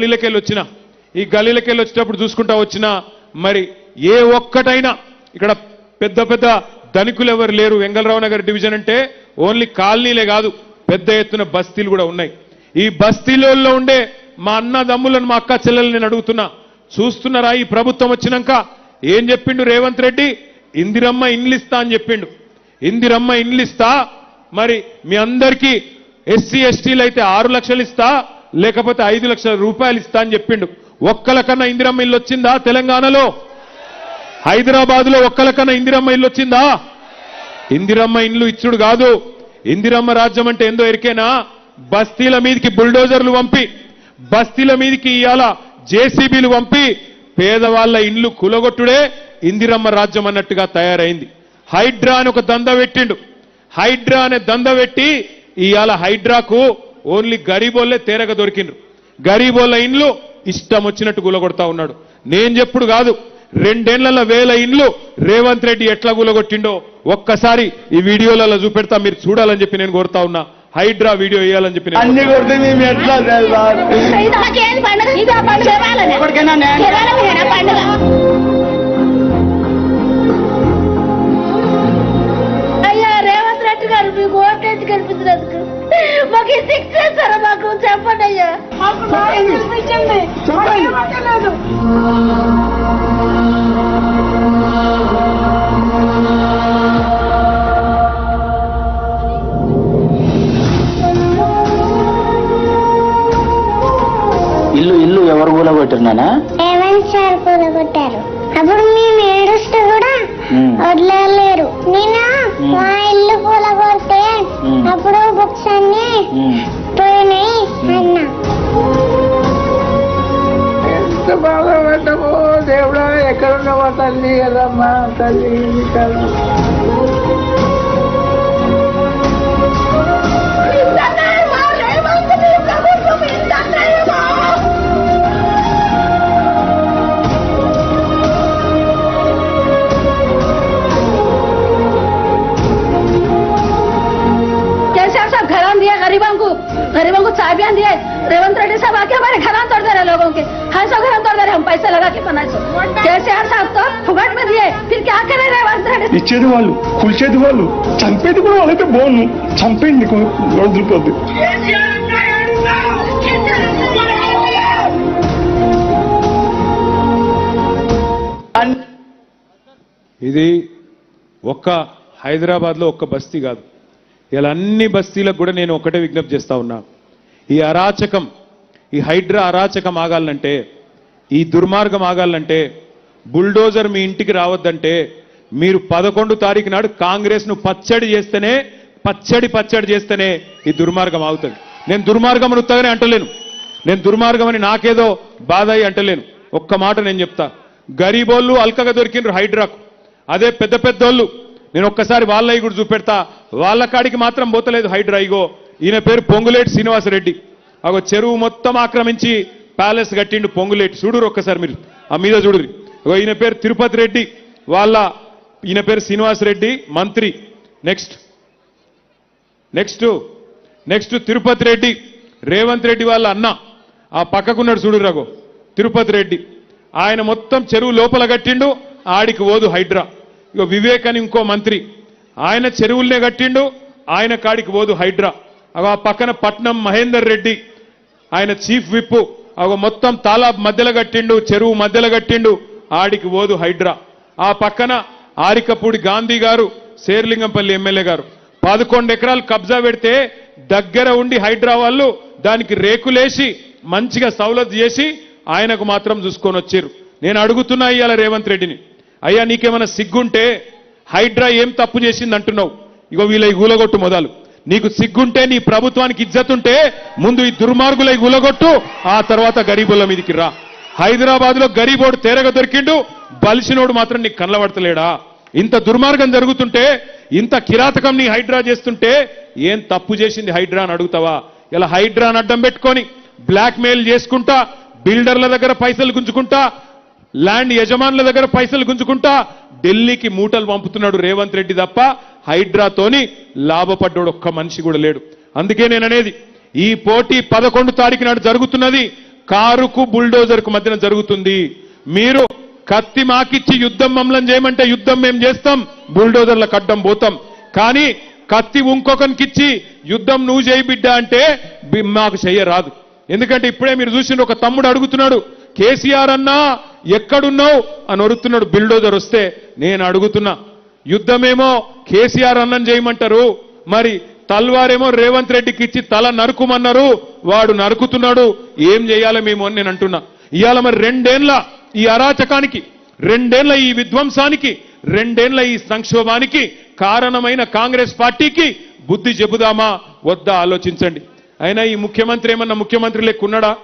గలీలకెళ్ళి వచ్చిన ఈ గల్లీలకెళ్ళి వచ్చేటప్పుడు చూసుకుంటా వచ్చిన మరి ఏ ఒక్కటైనా ఇక్కడ పెద్ద పెద్ద ధనికులు ఎవరు లేరు. వెంగళరావు నగర్ డివిజన్ అంటే ఓన్లీ కాలనీలే కాదు పెద్ద ఎత్తున బస్తీలు కూడా ఉన్నాయి. ఈ బస్తీలలో ఉండే మా అన్నదమ్ములను మా అక్క చెల్లెలు నేను అడుగుతున్నా చూస్తున్నారా? ఈ ప్రభుత్వం వచ్చినాక ఏం చెప్పిండు రేవంత్ రెడ్డి? ఇందిరమ్మ ఇన్లిస్తా అని చెప్పిండు. ఇందిరమ్మ ఇన్లిస్తా మరి మీ అందరికీ ఎస్సీ ఎస్టీలు అయితే ఆరు లక్షలు ఇస్తా లేకపోతే ఐదు లక్షల రూపాయలు ఇస్తా అని చెప్పిండు. ఒక్కలకన్నా ఇందిరమ్మ ఇల్లు వచ్చిందా తెలంగాణలో? హైదరాబాద్లో ఒక్కలకన్నా ఇందిరమ్మ ఇల్లు వచ్చిందా? ఇందిరమ్మ ఇండ్లు ఇచ్చుడు కాదు. ఇందిరమ్మ రాజ్యం అంటే ఏందో ఎరికేనా? బస్తీల మీదకి బుల్డోజర్లు పంపి బస్తీల మీదకి ఇవాళ జేసీబీలు పంపి పేదవాళ్ళ ఇండ్లు కులగొట్టుడే ఇందిరమ్మ రాజ్యం అన్నట్టుగా తయారైంది. హైడ్రా అని ఒక దంద పెట్టిండు. హైడ్రా అనే దంద పెట్టి ఇవాళ హైడ్రాకు ఓన్లీ గరీబోళ్ళే తేరగ దొరికిండ్రు. గరీబోళ్ళ ఇండ్లు ఇష్టం వచ్చినట్టు కూలగొడతా ఉన్నాడు. నేను చెప్పుడు కాదు రెండేళ్ళ వేల ఇండ్లు రేవంత్ రెడ్డి ఎట్లా కూలగొట్టిండో ఒక్కసారి ఈ వీడియోలలో చూపెడతా మీరు చూడాలని చెప్పి నేను కోరుతా ఉన్నా. హైడ్రా వీడియో వేయాలని చెప్పి నేను అన్ని కొడితే మేము ఎట్లా కూలగొట్టినానా రేవంత్ సార్ కూలగొట్టారు అప్పుడు మేము ఏడుస్తూ కూడా మ్మ్. వదిలేరు నేను. మా ఇల్లు కూలగొడితే. అప్పుడు బుక్స్ అన్ని. పోయినాయి అన్నా ఎంత బాధపడ్డామో దేవుడా ఎక్కడ ఉన్నావా తల్లి కదమ్మా తల్లి गरीबों को चाबियां दिए रेवंत रेड्डी साहब आके हमारे घरान तोड़ दे रहे लोगों के हाँ सब घरान तोड़ दे रहे हम पैसे लगा के बनाए सो कैसीआर साहब तो फुगट में दिए फिर क्या करे रेवंत रेड्डी ఇచ్చేది వాళ్ళు కూల్చేది వాళ్ళు చంపేది కూడా వాళ్ళైతే బాగుండు చంపేయండి వదులుపోద్ది ఇది ఒక్క హైదరాబాద్లో ఒక్క బస్తీ కాదు ఇలా అన్ని బస్తీలకు కూడా నేను ఒకటే విజ్ఞప్తి చేస్తా ఉన్నా ఈ అరాచకం ఈ హైడ్రా అరాచకం ఆగాలంటే ఈ దుర్మార్గం ఆగాలంటే బుల్డోజర్ మీ ఇంటికి రావద్దంటే మీరు పదకొండు తారీఖు నాడు కాంగ్రెస్ను పచ్చడి చేస్తేనే పచ్చడి పచ్చడి చేస్తేనే ఈ దుర్మార్గం ఆగుతుంది. నేను దుర్మార్గం అని ఉత్తగానే అంటలేను. నేను దుర్మార్గం అని నాకేదో బాధ అయి అంటలేను. ఒక్క మాట నేను చెప్తా. గరీబోళ్ళు అల్కగా దొరికిండ్రు హైడ్రాకు. అదే పెద్ద పెద్దోళ్ళు. నేను ఒక్కసారి వాళ్ళవి కూడా చూపెడతా. వాళ్ళ కాడికి మాత్రం పోతలేదు హైడ్రా ఇగో. ఈయన పేరు పొంగులేటి శ్రీనివాసరెడ్డి. ఒక చెరువు మొత్తం ఆక్రమించి ప్యాలెస్ కట్టిండు పొంగులేటి. చూడురు ఒక్కసారి మీరు. ఆ మీద చూడురి ఈయన పేరు తిరుపతి రెడ్డి. వాళ్ళ ఈయన పేరు శ్రీనివాసరెడ్డి మంత్రి. Next. Next. Next Tirupati Reddy. Revanth Reddy వాళ్ళ అన్న. ఆ పక్కకున్నాడు చూడు రఘు తిరుపతి రెడ్డి. ఆయన మొత్తం చెరువు లోపల కట్టిండు. ఆడికి ఓదు హైడ్రా. ఇక వివేక్ అని ఇంకో మంత్రి. ఆయన చెరువులనే కట్టిండు. ఆయన కాడికి ఓదు హైడ్రా. ఆ పక్కన పట్నం మహేందర్ రెడ్డి ఆయన చీఫ్ విప్ అగో మొత్తం తాలాబ్ మధ్యలో కట్టిండు చెరువు మధ్యలో కట్టిండు ఆడికి ఓదు హైడ్రా. ఆ పక్కన ఆరికపూడి గాంధీ గారు శేర్లింగంపల్లి ఎమ్మెల్యే గారు. పదకొండు ఎకరాలు కబ్జా పెడితే దగ్గర ఉండి హైడ్రా వాళ్ళు దానికి రేకులేసి మంచిగా సౌలత్ చేసి ఆయనకు మాత్రం చూసుకొని వచ్చారు. నేను అడుగుతున్నా ఇవాళ రేవంత్ రెడ్డిని అయ్యా నీకేమైనా సిగ్గుంటే హైడ్రా ఏం తప్పు చేసింది అంటున్నావు ఇగో వీళ్ళ గూలగొట్టు మొదలు. నీకు సిగ్గుంటే నీ ప్రభుత్వానికి ఇజ్జతుంటే ముందు ఈ దుర్మార్గులై గులగొట్టు ఆ తర్వాత గరీబుల మీదికి రా. హైదరాబాద్లో గరీబోడు తేరగ దొరికిండు బలిసినోడు మాత్రం నీకు కనబడతలేడా ఇంత దుర్మార్గం జరుగుతుంటే ఇంత కిరాతకం నీ హైడ్రా చేస్తుంటే ఏం తప్పు చేసింది హైడ్రా అని అడుగుతావా? ఇలా హైడ్రాని అడ్డం పెట్టుకొని బ్లాక్ మెయిల్ చేసుకుంటా బిల్డర్ల దగ్గర పైసలు గుంజుకుంటా ల్యాండ్ యజమానుల దగ్గర పైసలు గుంజుకుంటా ఢిల్లీకి మూటలు పంపుతున్నాడు రేవంత్ రెడ్డి తప్ప హైడ్రాతోని లాభపడ్డాడు ఒక్క మనిషి కూడా లేడు. అందుకే నేను అనేది ఈ పోటీ పదకొండు తారీఖు నాడు జరుగుతున్నది కారుకు బుల్డోజర్కు మధ్యన జరుగుతుంది. మీరు కత్తి మాకిచ్చి యుద్ధం మమ్మల్ని చేయమంటే యుద్ధం మేము చేస్తాం బుల్డోజర్ల కడ్డం పోతాం. కానీ కత్తి ఇంకొకరికిచ్చి యుద్ధం నువ్వు చేయి బిడ్డ అంటే మాకు చెయ్యరాదు. ఎందుకంటే ఇప్పుడే మీరు చూసిన ఒక తమ్ముడు అడుగుతున్నాడు కేసీఆర్ అన్నా ఎక్కడున్నావు అని అడుగుతున్నాడు బిల్డోజర్ వస్తే నేను అడుగుతున్నా యుద్ధమేమో కేసీఆర్ అన్నం చేయమంటారు మరి తల్వారేమో రేవంత్ రెడ్డికి ఇచ్చి తల నరుకుమన్నారు వాడు నరుకుతున్నాడు ఏం చేయాలి మేము అని నేను అంటున్నా. ఇవాళ మరి రెండేళ్ళ ఈ అరాచకానికి రెండేళ్ళ ఈ విధ్వంసానికి రెండేళ్ళ ఈ సంక్షోభానికి కారణమైన కాంగ్రెస్ పార్టీకి బుద్ధి చెబుదామా వద్దా ఆలోచించండి. అయినా ఈ ముఖ్యమంత్రి ఏమన్నా ముఖ్యమంత్రి లెక్కున్నాడా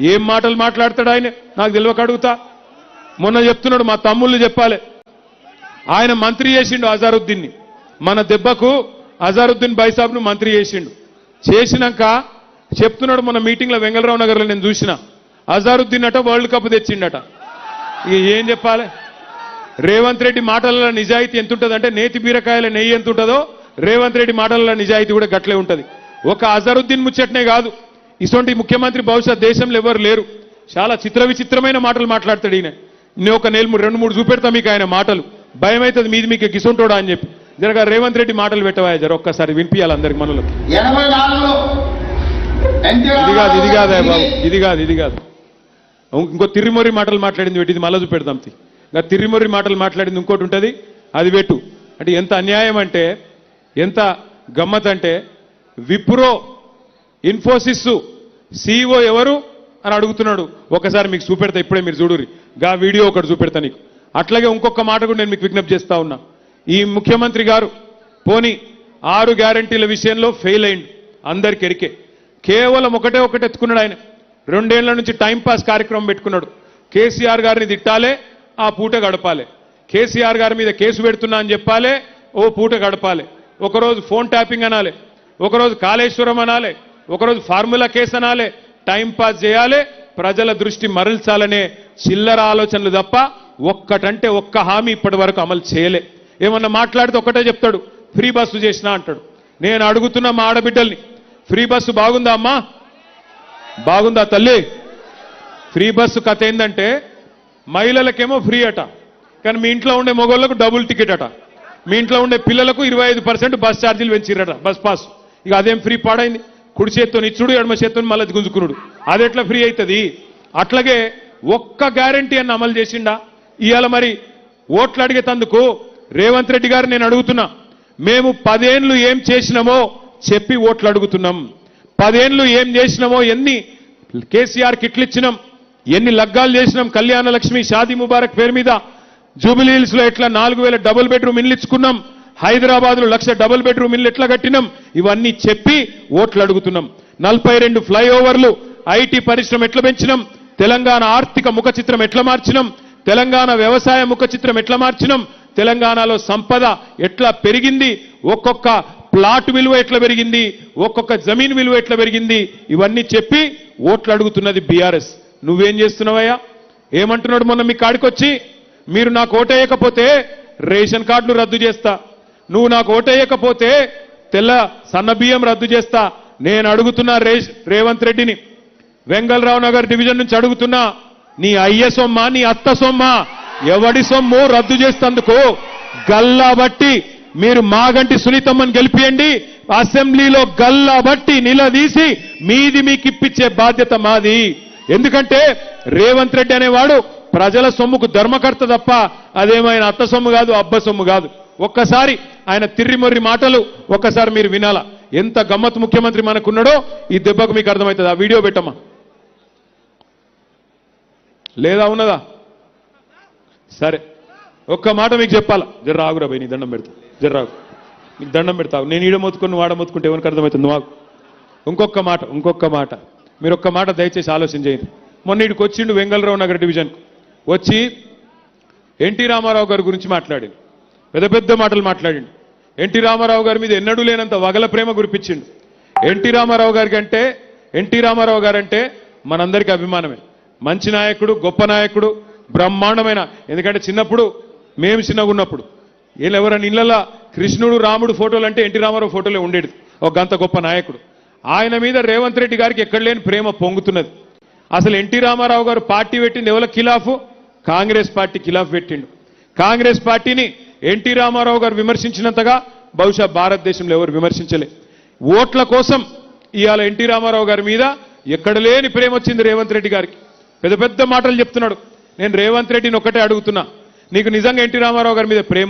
ఏం మాటలు మాట్లాడతాడు ఆయన? నాకు తెలియక అడుగుతా. మొన్న చెప్తున్నాడు మా తమ్ముళ్ళు చెప్పాలి. ఆయన మంత్రి చేసిండు అజారుద్దీన్ని. మన దెబ్బకు అజారుద్దీన్ బైసాబ్ను మంత్రి చేసిండు. చేసినాక చెప్తున్నాడు మన మీటింగ్లో వెంగళరావు నగర్లో నేను చూసిన. అజారుద్దీన్ అట వరల్డ్ కప్ తెచ్చిండట. ఇక ఏం చెప్పాలి? రేవంత్ రెడ్డి మాటలలో నిజాయితీ ఎంత ఉంటుందంటే నేతి బీరకాయల నెయ్యి ఎంత ఉంటుందో రేవంత్ రెడ్డి మాటలలో నిజాయితీ కూడా గట్లే ఉంటుంది. ఒక అజరుద్దీన్ ముచ్చట్నే కాదు. ఇటువంటి ముఖ్యమంత్రి బహుశా దేశంలో ఎవరు లేరు. చాలా చిత్ర విచిత్రమైన మాటలు మాట్లాడతాడు ఈయన. నేను ఒక నెల రెండు మూడు చూపెడతా మీకు ఆయన మాటలు. భయం అవుతుంది మీది మీకు గిసుంటోడా అని చెప్పి. జరగా రేవంత్ రెడ్డి మాటలు పెట్టవా జర ఒక్కసారి వినిపించాలి అందరికి మనలో ఇది కాదు ఇది కాదే బాబు ఇది కాదు ఇది కాదు. ఇంకో తిరిమొరి మాటలు మాట్లాడింది పెట్టి ఇది మళ్ళా చూపెడదాం తి. ఇంకా తిరిమొరి మాటలు మాట్లాడింది ఇంకోటి ఉంటుంది అది పెట్టు. అంటే ఎంత అన్యాయం అంటే ఎంత గమ్మత్ అంటే విప్రో ఇన్ఫోసిస్ సిఇఓ ఎవరు అని అడుగుతున్నాడు. ఒకసారి మీకు చూపెడతా ఇప్పుడే మీరు చూడురి గా వీడియో ఒకటి చూపెడతా నీకు. అట్లాగే ఇంకొక మాట కూడా నేను మీకు విజ్ఞప్తి చేస్తా ఉన్నా. ఈ ముఖ్యమంత్రి గారు పోని ఆరు గ్యారంటీల విషయంలో ఫెయిల్ అయింది అందరికి ఎరికే. కేవలం ఒకటే ఒకటి ఎత్తుకున్నాడు ఆయన. రెండేళ్ళ నుంచి టైంపాస్ కార్యక్రమం పెట్టుకున్నాడు. కేసీఆర్ గారిని తిట్టాలే ఆ పూట గడపాలి. కేసీఆర్ గారి మీద కేసు పెడుతున్నా అని చెప్పాలే ఓ పూట గడపాలి. ఒకరోజు ఫోన్ ట్యాపింగ్ అనాలి. ఒకరోజు కాళేశ్వరం అనాలి. ఒకరోజు ఫార్ములా కేసు అనాలి. టైంపాస్ చేయాలి ప్రజల దృష్టి మరల్చాలనే చిల్లర ఆలోచనలు తప్ప ఒక్కటంటే ఒక్క హామీ ఇప్పటి వరకు అమలు చేయలే. ఏమన్నా మాట్లాడితే ఒక్కటే చెప్తాడు ఫ్రీ బస్సు చేసినా అంటాడు. నేను అడుగుతున్నా మా ఆడబిడ్డల్ని ఫ్రీ బస్సు బాగుందా అమ్మా? బాగుందా తల్లి. ఫ్రీ బస్సు కథ ఏంటంటే మహిళలకేమో ఫ్రీ అట కానీ మీ ఇంట్లో ఉండే మొగోళ్ళకు డబుల్ టికెట్ అట. మీ ఇంట్లో ఉండే పిల్లలకు ఇరవై ఐదు పర్సెంట్ బస్ ఛార్జీలు పెంచిరట బస్ పాస్. ఇక అదేం ఫ్రీ పాడైంది? కుడి చేత్తో ఇచ్చుడు ఎడమ చేత్తో మళ్ళీ గుంజుకునుడు. అది ఎట్లా ఫ్రీ అవుతుంది అట్లాగే ఒక్క గ్యారంటీ అని అమలు చేసిండా? ఇవాళ మరి ఓట్లు అడిగేతందుకు రేవంత్ రెడ్డి గారు నేను అడుగుతున్నా. మేము పదేండ్లు ఏం చేసినామో చెప్పి ఓట్లు అడుగుతున్నాం. పదేండ్లు ఏం చేసినామో ఎన్ని కేసీఆర్ కిట్లు ఇచ్చినాం ఎన్ని లగ్గాలు చేసినాం కళ్యాణ లక్ష్మి షాదీ ముబారక్ పేరు మీద జూబిలీ హిల్స్లో ఎట్లా నాలుగు వేల డబుల్ బెడ్రూమ్ ఇల్లు ఇచ్చుకున్నాం హైదరాబాద్లో లక్ష డబుల్ బెడ్రూమ్ ఇల్లు ఎట్లా కట్టినాం? ఇవన్నీ చెప్పి ఓట్లు అడుగుతున్నాం. నలభై రెండు ఫ్లైఓవర్లు ఐటీ పరిశ్రమ ఎట్లా పెంచినాం? తెలంగాణ ఆర్థిక ముఖ చిత్రం ఎట్లా మార్చినాం? తెలంగాణ వ్యవసాయ ముఖ చిత్రం ఎట్లా మార్చినాం? తెలంగాణలో సంపద ఎట్లా పెరిగింది? ఒక్కొక్క ప్లాట్ విలువ ఎట్లా పెరిగింది? ఒక్కొక్క జమీన్ విలువ ఎట్లా పెరిగింది? ఇవన్నీ చెప్పి ఓట్లు అడుగుతున్నది బీఆర్ఎస్. నువ్వేం చేస్తున్నావయ్యా? ఏమంటున్నాడు మొన్న మీ కాడికొచ్చి? మీరు నాకు ఓటేయకపోతే రేషన్ కార్డులు రద్దు చేస్తా. నువ్వు నాకు ఓటేయకపోతే తెల్ల సన్న బియ్యం రద్దు చేస్తా. నేను అడుగుతున్నా రేష్ రేవంత్ రెడ్డిని వెంగళరావు నగర్ డివిజన్ నుంచి అడుగుతున్నా నీ అయ్య సొమ్మ నీ అత్త సొమ్మ ఎవడి సొమ్ము రద్దు చేస్తందుకు గల్లా బట్టి మీరు మాగంటి సునీతమ్మని గెలిపియండి. అసెంబ్లీలో గల్లా బట్టి నిలదీసి మీది మీకు ఇప్పించే బాధ్యత మాది. ఎందుకంటే రేవంత్ రెడ్డి అనేవాడు ప్రజల సొమ్ముకు ధర్మకర్త తప్ప అదేమైనా అత్త సొమ్ము కాదు అబ్బ సొమ్ము కాదు. ఒక్కసారి ఆయన తిర్రిమొర్రి మాటలు ఒక్కసారి మీరు వినాలా. ఎంత గమ్మత్ ముఖ్యమంత్రి మనకున్నాడో ఈ దెబ్బకు మీకు అర్థమవుతుంది? ఆ వీడియో పెట్టమ్మా. లేదా ఉన్నదా? సరే. ఒక్క మాట మీకు చెప్పాలా? జర్రాగురా పోయి నీ దండం పెడతా. జర్రాగు నీకు దండం పెడతావు నేను ఈడ మొత్తుకొని నువ్వు ఆడ మొత్తుకుంటే ఎవరికి అర్థమవుతుంది? మాకు. ఇంకొక మాట ఇంకొక మాట. మీరు ఒక్క మాట దయచేసి ఆలోచన చేయండి మొన్న ఇడికి వచ్చిండు వెంగళరావు నగర్ డివిజన్ వచ్చి ఎన్టీ రామారావు గారి గురించి మాట్లాడింది పెద్ద పెద్ద మాటలు మాట్లాడిండు. ఎన్టీ రామారావు గారి మీద ఎన్నడూ లేనంత వగల ప్రేమ కురిపించిండు. ఎన్టీ రామారావు గారికి అంటే ఎన్టీ రామారావు గారంటే మనందరికీ అభిమానమే. మంచి నాయకుడు గొప్ప నాయకుడు బ్రహ్మాండమైన. ఎందుకంటే చిన్నప్పుడు మేము చిన్నగా ఉన్నప్పుడు వీళ్ళు ఎవరైనా ఇళ్ళల్లో కృష్ణుడు రాముడు ఫోటోలు అంటే ఎన్టీ రామారావు ఫోటోలే ఉండేది. ఒక గంత గొప్ప నాయకుడు. ఆయన మీద రేవంత్ రెడ్డి గారికి ఎక్కడ లేని ప్రేమ పొంగుతున్నది. అసలు ఎన్టీ రామారావు గారు పార్టీ పెట్టింది ఎవరి ఖిలాఫు? కాంగ్రెస్ పార్టీ ఖిలాఫ్ పెట్టిండు. కాంగ్రెస్ పార్టీని ఎన్టీ రామారావు గారు విమర్శించినంతగా బహుశా భారతదేశంలో ఎవరు విమర్శించలే. ఓట్ల కోసం ఇవాళ ఎన్టీ రామారావు గారి మీద ఎక్కడ లేని ప్రేమ వచ్చింది రేవంత్ రెడ్డి గారికి. పెద్ద పెద్ద మాటలు చెప్తున్నాడు. నేను రేవంత్ రెడ్డిని ఒక్కటే అడుగుతున్నా. నీకు నిజంగా ఎన్టీ రామారావు గారి మీద ప్రేమ